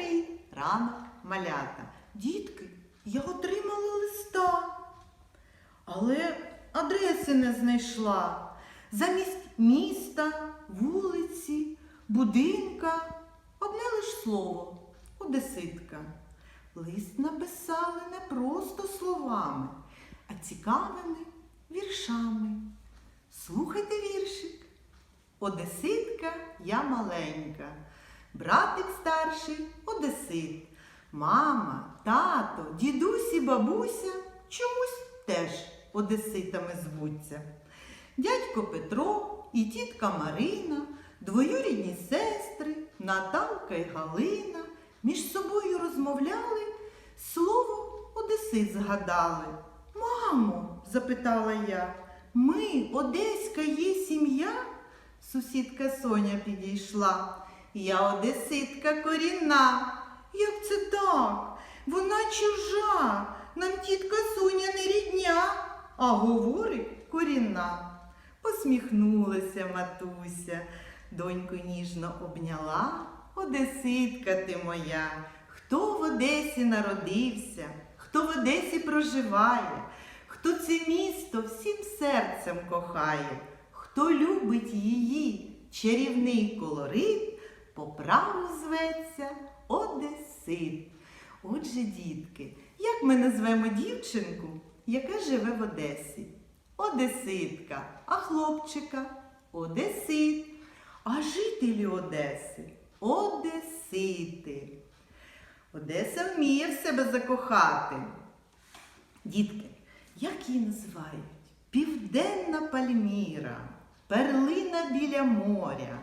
Добрий ранок, малята. Дітки, я отримала листа, але адреси не знайшла. Замість міста, вулиці, будинка одне лиш слово одеситка. Лист написали не просто словами, а цікавими віршами. Слухайте віршик. Одеситка я маленька, братик старший одесит, мама, тато, дідусь і бабуся чомусь теж одеситами звуться. Дядько Петро і тітка Марина, двоюрідні сестри, Наталка і Галина між собою розмовляли, слово одесит згадали. Мамо, запитала я, ми, одеська є сім'я? Сусідка Соня підійшла. Я одеситка корінна. Як це так? Вона чужа. Нам тітка Соня не рідня, а говорить корінна. Посміхнулася матуся, доньку ніжно обняла. Одеситка ти моя, хто в Одесі народився, хто в Одесі проживає, хто це місто всім серцем кохає, хто любить її чарівний колорит, по праву зветься Одесит. Отже, дітки, як ми назвемо дівчинку, яка живе в Одесі? Одеситка, а хлопчика Одесит. А жителі Одеси Одесити. Одеса вміє в себе закохати. Дітки, як її називають? Південна Пальміра, перлина біля моря,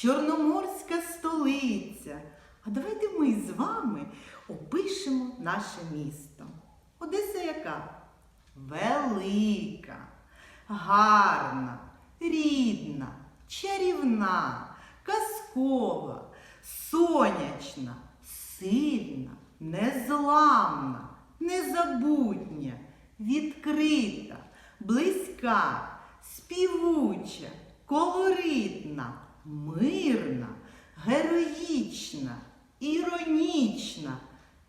Чорноморська столиця. А давайте ми з вами опишемо наше місто. Одеса яка? Велика, гарна, рідна, чарівна, казкова, сонячна, сильна, незламна, незабутня, відкрита, близька, співуча, колоритна, мирна, героїчна, іронічна.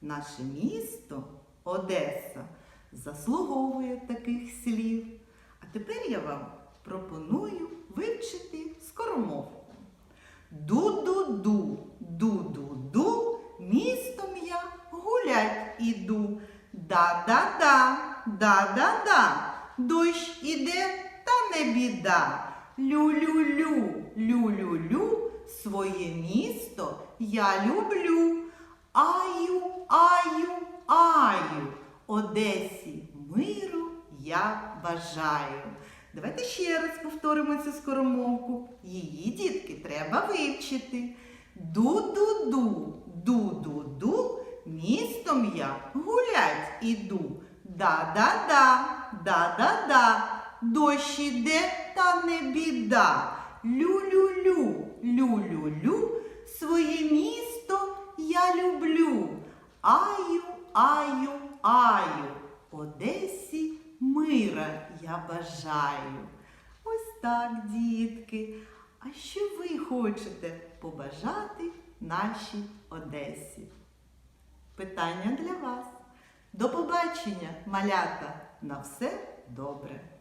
Наше місто Одеса заслуговує таких слів. А тепер я вам пропоную вивчити скоромовку. Ду-ду-ду, ду-ду-ду, містом я гулять іду. Да-да-да, да-да-да, дощ іде, та не біда. Лю-лю-лю, лю-лю-лю, своє місто я люблю. Аю, аю, аю, Одесі миру я бажаю. Давайте ще раз повторимо цю скоромовку. Її, дітки, треба вивчити. Ду-ду-ду, ду-ду-ду, містом я гулять іду. Да-да-да, да-да-да, дощ іде, та не біда. Лю-лю-лю, лю-лю-лю, своє місто я люблю. Аю, аю, аю, Одесі мира я бажаю. Ось так, дітки. А що ви хочете побажати нашій Одесі? Питання для вас. До побачення, малята! На все добре!